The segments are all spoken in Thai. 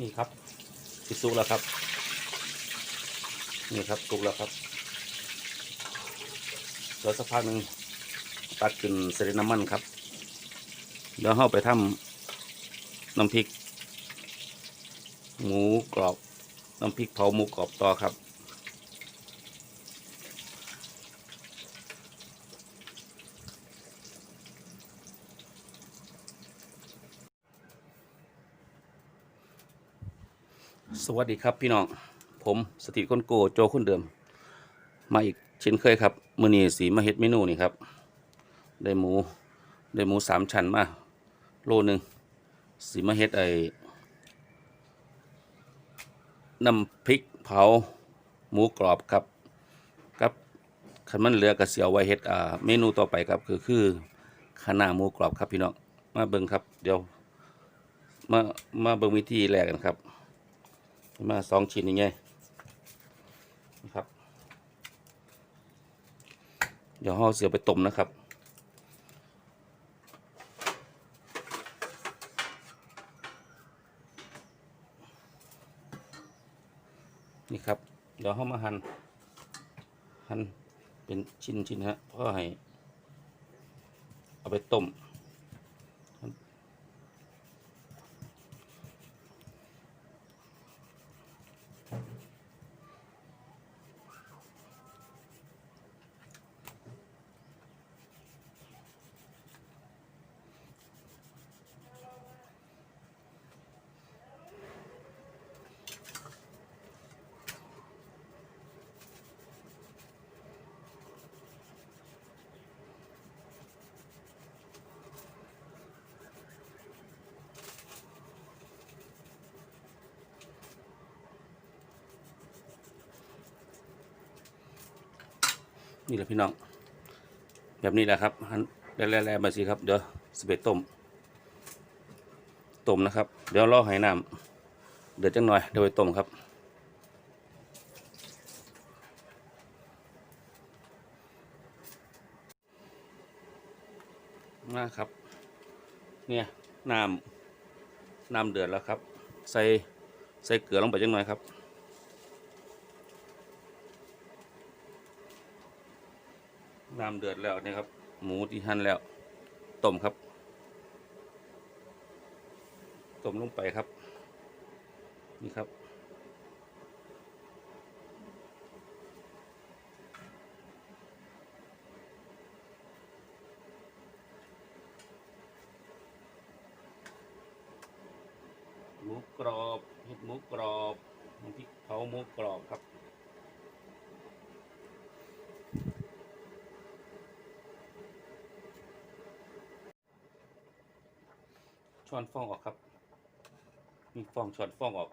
นี่ครับสิสุกแล้วครับ นี่ครับสุกแล้วครับเดี๋ยวสักพักหนึ่งตัดขึ้นเสร็จน้ำมันครับ เดี๋ยวเข้าไปทำน้ำพริก หมูกรอบ น้ำพริกเผาหมูกรอบต่อครับ สวัสดีครับพี่น้อง ผมสถิตคนโกโจคนเดิม มาอีกเช่นเคยครับมือนี้สีมาเฮ็ดเมนูนี่ครับ ได้หมูได้หมูสามชั้นมาโลหนึ่งสีมาเฮ็ดไอ้น้ำพริกเผาหมูกรอบครับครับคันมันเหลือกระเสียวไว้เฮ็ดอ่าเมนูต่อไปครับคือคือคะน้าหมูกรอบครับพี่น้องมาเบิ่งครับ เดี๋ยวมามาเบิ่งวิธีแรกกันครับ มาสองชิ้นอย่างเงี้ยนะครับ เดี๋ยวห่อเสือไปต้มนะครับนี่ครับ เดี๋ยวห่อมาหัน่นหั่นเป็นชิ้นชิ้นๆฮะเพื่อให้ เอาไปต้ม นี่แหละพี่น้อง แบบนี้แหละครับหันแล่ๆมาสิครับเดี๋ยวสเปรต้มต้มนะครับ เดี๋ยวรอให้น้ำเดือดจังหน่อยเดี๋ยวไปต้มครับมาครับ เนี่ยน้ำน้ำเดือดแล้วครับ ใส่ใส่เกลือลงไปจังหน่อยครับ น้ำเดือดแล้วนี่ครับ หมูที่หั่นแล้ว ต้มครับ ต้มลงไปครับ นี่ครับ หมูกรอบเห็ดหมูกรอบน้ำพริกเผาหมูกรอบครับ ช้อนฟองออกครับ มีฟองช้อนฟองออก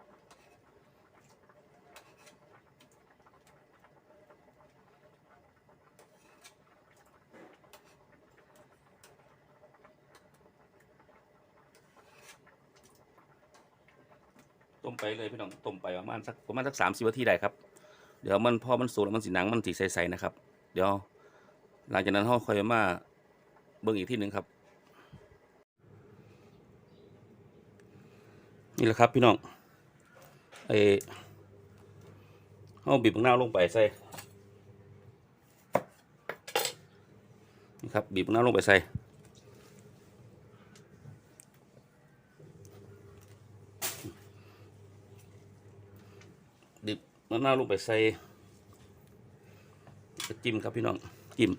ต้มไปเลยพี่น้องต้มไปประมาณสักประมาณสักสามสิบนาทีได้ครับ เดี๋ยวมันพอมันสุกแล้วมันสีหนังมันสีใสๆนะครับ เดี๋ยว หลังจากนั้นเราค่อยมาเบิ่งอีกที่หนึ่งครับ นี่แหละครับพี่น้องไอ้เอาบีบมะนาวลงไปใส่นี่ครับบีบมะนาวลงไปใส่บีบมะนาวลงไปใส่จิ้มครับพี่น้องจิ้ม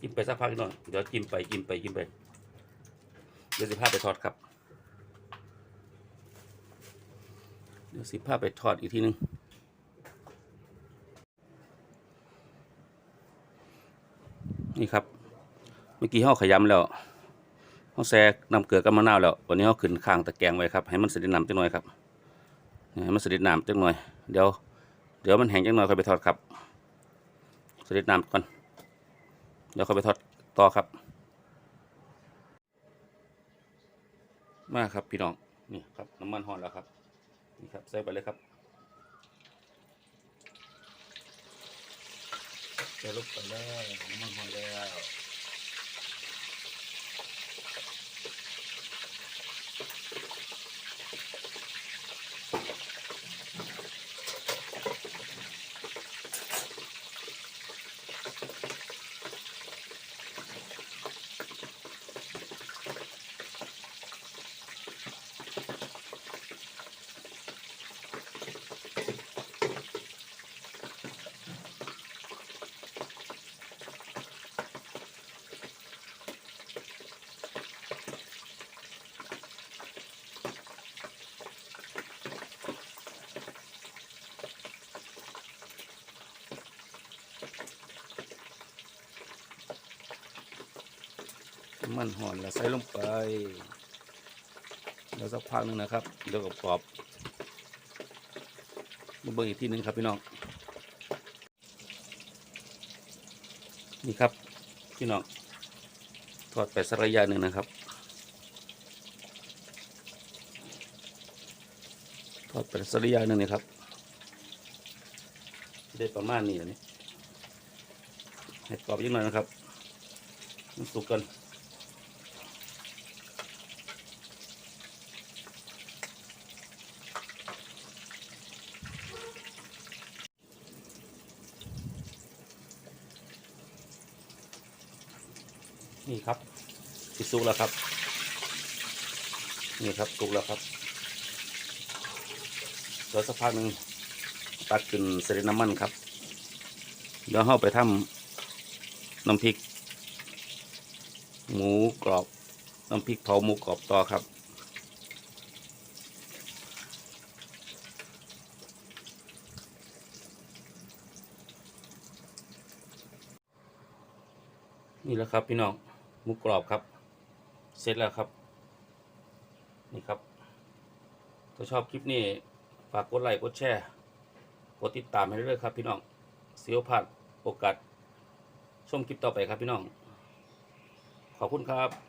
จิ้มไปสักพักหน่อยเดี๋ยวจิ้มไปจิ้มไปจิ้มไปเดี๋ยวสิพาไปทอดครับ เดี๋ยวสิพาไปทอดอีกทีหนึงนี่ครับเมื่อกี้ห่อขยำแล้วห่อแซกนำเกลือกับมะนาวแล้ววันนี้ห่อขึ้นข้างตะแกรงไว้ครับให้มันสด็จน้ำจังหน่อยครับให้มันสด็จน้ำจังหน่อยเดี๋ยวเดี๋ยวมันแห้งจังหน่อยค่อยไปทอดครับสด็จน้ำก่อน เดี๋ยวเขาไปทอดต่อครับ มาครับพี่น้อง นี่ครับน้ำมันหอนแล้วครับ นี่ครับใส่ไปเลยครับใส่ลงไปแล้วน้ำมันหอนแล้ว น้ำมันหอนแล้วใส่ลงไปแล้วสักพักหนึงนะครับเดี๋ยวกรอบมาเบิ่งอีกทีหนึงครับพี่น้องนี่ครับพี่น้องทอดไปสักระยะหนึ่งนะครับ ทอดไปสักระยะหนึ่งนะครับ ได้ประมาณนี้อันนี้ให้กรอบยิ่งหน่อยนะครับ มันสุกกัน นี่ครับที่สุกแล้วครับ นี่ครับสุกแล้วครับเดี๋ยวสักพักหนึ่งตักขึ้นเสด็จน้ำมันครับ เดี๋ยวเราไปทำน้ำพริก หมูกรอบ น้ำพริกเผาหมูกรอบต่อครับนี่แหละครับพี่น้อง มูกรอบครับ เสร็จแล้วครับ นี่ครับ ถ้าชอบคลิปนี้ ฝากกดไลค์กดแชร์กดติดตามให้ด้วยครับพี่น้องเสียวผัดโอกาสชมคลิปต่อไปครับพี่น้อง ขอบคุณครับ